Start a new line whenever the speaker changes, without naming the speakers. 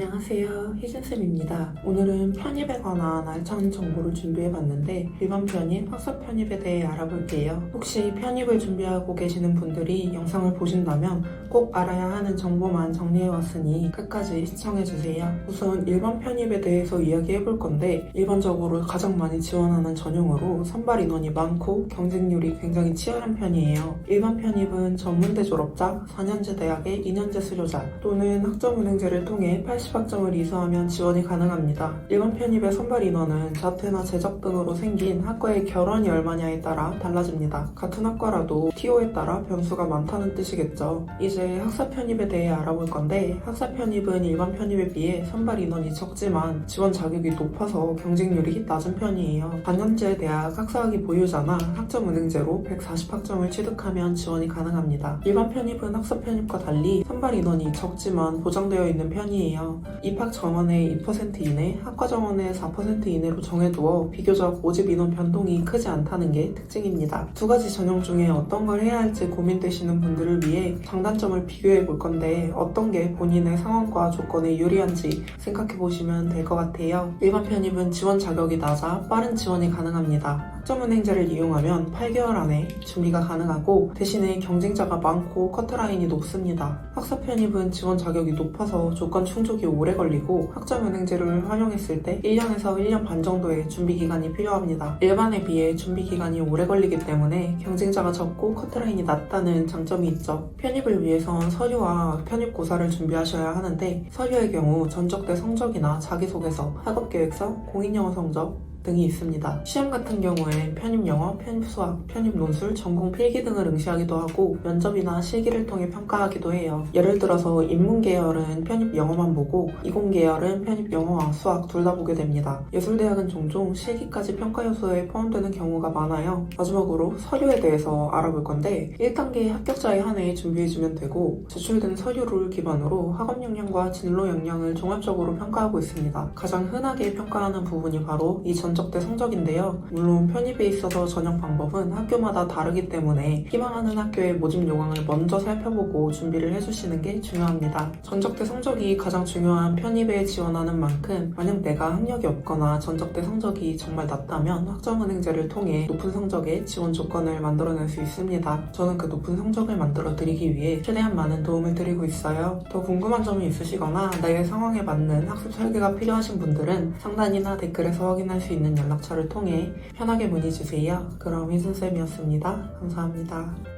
안녕하세요. 희진쌤입니다. 오늘은 편입에 관한 알찬 정보를 준비해봤는데 일반 편입, 학습 편입에 대해 알아볼게요. 혹시 편입을 준비하고 계시는 분들이 영상을 보신다면 꼭 알아야 하는 정보만 정리해왔으니 끝까지 시청해주세요. 우선 일반 편입에 대해서 이야기해볼 건데 일반적으로 가장 많이 지원하는 전형으로 선발 인원이 많고 경쟁률이 굉장히 치열한 편이에요. 일반 편입은 전문대 졸업자, 4년제 대학의 2년제 수료자 또는 학점은행제를 통해 80 학점을 이수하면 지원이 가능합니다. 일반 편입의 선발 인원은 자퇴나 재적 등으로 생긴 학과의 결원이 얼마냐에 따라 달라집니다. 같은 학과라도 TO에 따라 변수가 많다는 뜻이겠죠. 이제 학사 편입에 대해 알아볼 건데 학사 편입은 일반 편입에 비해 선발 인원이 적지만 지원 자격이 높아서 경쟁률이 낮은 편이에요. 반년제 대학 학사학위 보유자나 학점 은행제로 140학점을 취득하면 지원이 가능합니다. 일반 편입은 학사 편입과 달리 선발 인원이 적지만 보장되어 있는 편이에요. 입학 정원의 2% 이내, 학과 정원의 4% 이내로 정해두어 비교적 모집 인원 변동이 크지 않다는 게 특징입니다. 두 가지 전형 중에 어떤 걸 해야 할지 고민되시는 분들을 위해 장단점을 비교해 볼 건데 어떤 게 본인의 상황과 조건에 유리한지 생각해 보시면 될 것 같아요. 일반 편입은 지원 자격이 낮아 빠른 지원이 가능합니다. 학점은행제를 이용하면 8개월 안에 준비가 가능하고 대신에 경쟁자가 많고 커트라인이 높습니다. 학사 편입은 지원 자격이 높아서 조건 충족이 오래 걸리고 학점은행제를 활용했을 때 1년에서 1년 반 정도의 준비 기간이 필요합니다. 일반에 비해 준비 기간이 오래 걸리기 때문에 경쟁자가 적고 커트라인이 낮다는 장점이 있죠. 편입을 위해선 서류와 편입고사를 준비하셔야 하는데 서류의 경우 전적대 성적이나 자기소개서, 학업계획서, 공인영어 성적, 등이 있습니다. 시험 같은 경우엔 편입 영어, 편입 수학, 편입 논술, 전공 필기 등을 응시하기도 하고 면접이나 실기를 통해 평가하기도 해요. 예를 들어서 인문 계열은 편입 영어만 보고 이공 계열은 편입 영어와 수학 둘 다 보게 됩니다. 예술대학은 종종 실기까지 평가 요소에 포함되는 경우가 많아요. 마지막으로 서류에 대해서 알아볼 건데 1단계 합격자에 한해 준비해주면 되고 제출된 서류를 기반으로 학업 역량과 진로 역량을 종합적으로 평가하고 있습니다. 가장 흔하게 평가하는 부분이 바로 이 전 적대 성적인데요. 물론 편입에 있어서 전형 방법은 학교마다 다르기 때문에 희망하는 학교의 모집 요강을 먼저 살펴보고 준비를 해주시는 게 중요합니다. 전적대 성적이 가장 중요한 편입에 지원하는 만큼 만약 내가 학력이 없거나 전적대 성적이 정말 낮다면 학점은행제를 통해 높은 성적의 지원 조건을 만들어낼 수 있습니다. 저는 그 높은 성적을 만들어 드리기 위해 최대한 많은 도움을 드리고 있어요. 더 궁금한 점이 있으시거나 내 상황에 맞는 학습 설계가 필요하신 분들은 상단이나 댓글에서 확인할 수 있는 연락처를 통해 편하게 문의 주세요. 그럼 희순쌤이었습니다. 감사합니다.